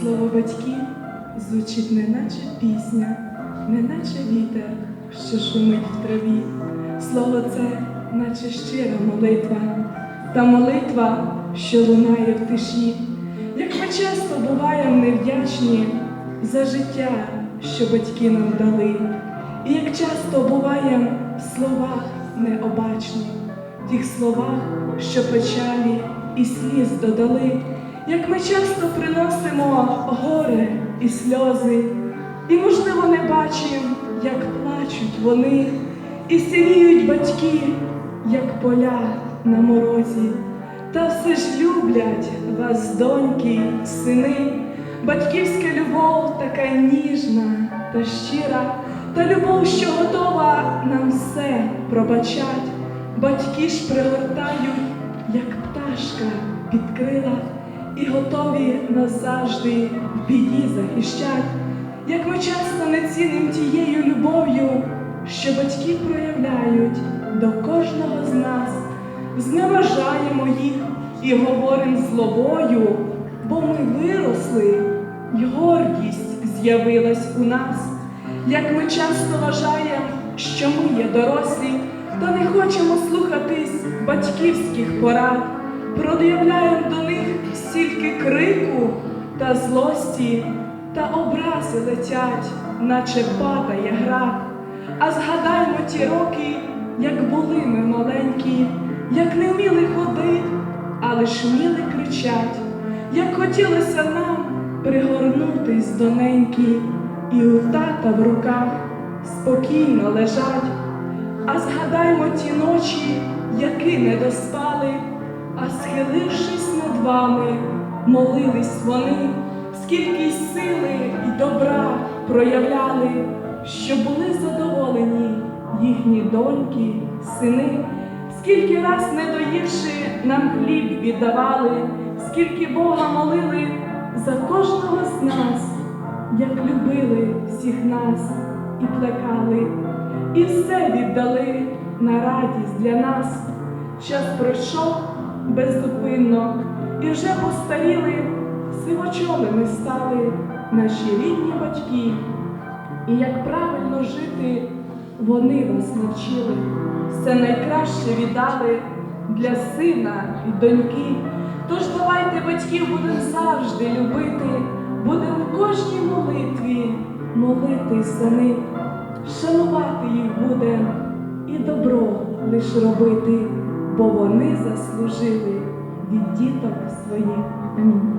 Слово батьків звучить неначе пісня, неначе вітер, що шумить в траві. Слово це, наче щира молитва, та молитва, що лунає в тиші. Як ми часто буваємо невдячні за життя, що батьки нам дали, і як часто буваємо в словах необачні, тих словах, що печалі і сліз додали, як ми часто приносимо горе і сльози, і, можливо, не бачимо, як плачуть вони, і сивіють батьки, як поля на морозі. Та все ж люблять вас, доньки, сини, батьківська любов така ніжна та щира, та любов, що готова нам все пробачать. Батьки ж пригортають, як пташка під крила, і готові назавжди в біді захищать. Як ми часто не ціним тією любов'ю, що батьки проявляють до кожного з нас, зневажаємо їх і говоримо злобою, бо ми виросли, й гордість з'явилась у нас. Як ми часто вважаємо, що ми є дорослі, та не хочемо слухатись батьківських порад, прод'являємо до них стільки крику та злості, та образи летять, наче падає град. А згадаймо ті роки, як були ми маленькі, як не вміли ходить, а лиш вміли кричать, як хотілося нам пригорнутись до неньки, і у тата в руках спокійно лежать. А згадаймо ті ночі, які не доспали, а схилившись вами, молились вони, скільки сили і добра проявляли, що були задоволені їхні доньки, сини, скільки раз не доївши, нам хліб віддавали, скільки Бога молили за кожного з нас, як любили всіх нас і плекали, і все віддали на радість для нас. Час пройшов беззупинно, і вже постаріли, сивочолими стали наші рідні батьки. І як правильно жити, вони вас навчили, все найкраще віддали для сина і доньки. Тож давайте батьків будемо завжди любити, будемо в кожній молитві молитись за них, шанувати їх будемо і добро лиш робити, бо вони заслужили від діток своїх. Амінь.